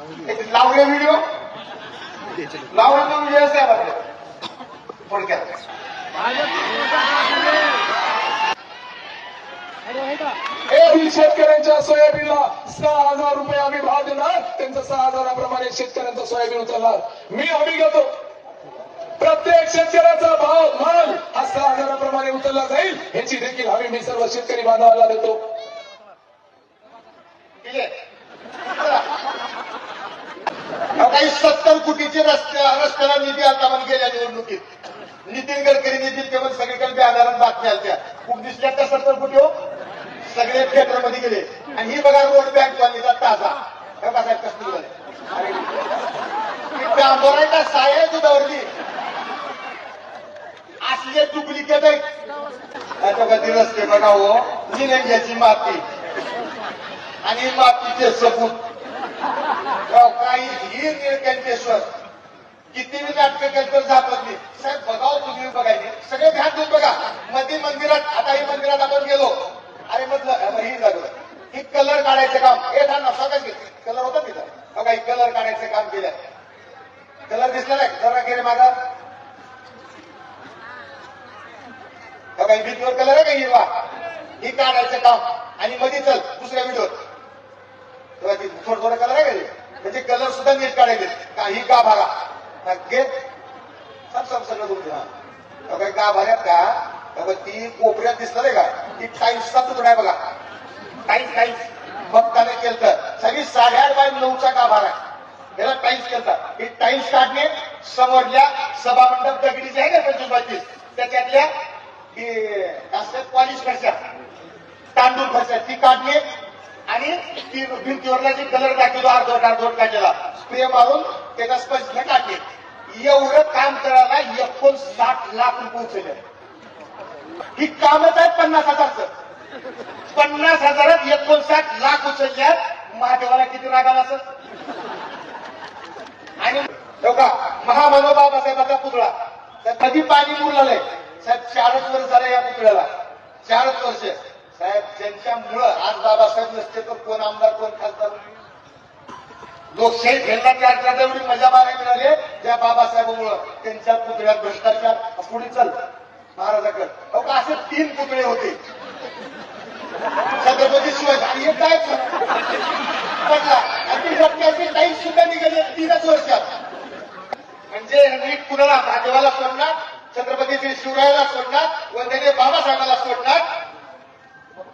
लावले व्हिडिओ लावले तो व्हिडिओ साहेबांचे थोडक्यात. एवढी शेतकऱ्यांच्या सोयाबीनला सहा हजार रुपये आम्ही भाव देणार. त्यांचा सहा हजाराप्रमाणे शेतकऱ्यांचा सोयाबीन उचलणार. मी हमी घेतो. प्रत्येक शेतकऱ्याचा भाव माल हा सहा हजाराप्रमाणे उचलला जाईल. याची देखील हमी मी सर्व शेतकरी बांधवाला देतो. ठीक आहे अहो, काही सत्तर कोटीचे रस्त्याला निधी आता पण गेल्या निवडणुकीत. नितीन गडकरी नितीन केवळ सगळीकडे बॅनरात बातम्या आल्या खूप दिसल्या त्या सत्तर कोटी हो. सगळे थिएटर गेले. आणि ही बघा रोड बँक कॉलनीचा ताजा. हे बघा साहेब कसं निघाले. डांबोर आहे का? साय दुधावरती. असले डुप्लिकेट आहेत. आता कधी रस्ते बघा हो निलंग्याची माती. आणि मातीचे सपूत. राव, काही ही निळकंठेश्वर किती मी नाटकं केलं तर जातात नाही साहेब बघाव तुम्ही बघायचे. सगळे ध्यान देऊन बघा. मध्ये मंदिरात आता ही मंदिरात आपण गेलो. अरे म्हटलं अरे ही लागलं ही कलर काढायचं काम. हे ठाण ना स्वतःच घे कलर होता तिथं. बघा ही कलर काढायचं काम केलं. कलर दिसला नाही. जरा गेले माझा बघा ही भीतीवर कलर आहे का? हिरवा ही काढायचं काम. आणि मध्ये चल दुसऱ्या व्हिडिओ तेव्हा ती थोडं थोडं कलर आहे का ते? म्हणजे कलर सुद्धा नीट काढायचे काही का भागा? घे सब सब सगळं तुमचं काही का भऱ्यात का? बघा ती कोपऱ्यात दिसणार आहे का? ती टाईल्सचा तुकडा आहे बघा. Tiles tiles. बघताना केलं तर सगळी साडेआठ बाय नऊचा का भाग आहे? त्याला टाईल्स केलता. हे टाईल्स काढणे समोरल्या सभामंडप दगडीचे आहे ना पंचवीस पंचवीस त्याच्यातल्या पॉलिश खर्चा तांदूळ खर्चा ती काढणे आणि ती भिंतीवरला जे कलर टाकलेलो अर्धवट अर्धवट टाकलेला स्प्रे मारून त्याचा स्पर्श टाकले एवढं काम करायला एकोणसाठ लाख रुपये उचलले. ही कामच आहेत पन्नास हजारच. पन्नास हजारात एकोणसाठ लाख उचलल्यात महादेवाला किती राग आला असं आणि हो बघा महामानव बाबासाहेबाचा पुतळा. तर कधी पाणी मुरलेलं आहे? साहेब चारच वर्ष झालं या पुतळ्याला. चारच वर्ष. साहेब ज्यांच्यामुळं आज बाबासाहेब नसते तर कोण आमदार कोण खासदार? लोकशाही खेळण्यात त्या एवढी मजा मारायला मिळाली त्या बाबासाहेबांमुळं. त्यांच्या पुतळ्यात भ्रष्टाचार. पुढे चल महाराजाकडे. अहो का असे तीन पुतळे होते? छत्रपती शिवाजी हे काय पडला. आणि ती काही सुद्धा निघाले तीनच वर्षात. म्हणजे नीट कुणाला महादेवाला सोडणार? छत्रपती श्री शिवरायाला सोडणार? वंदने बाबासाहेबाला सोडणार?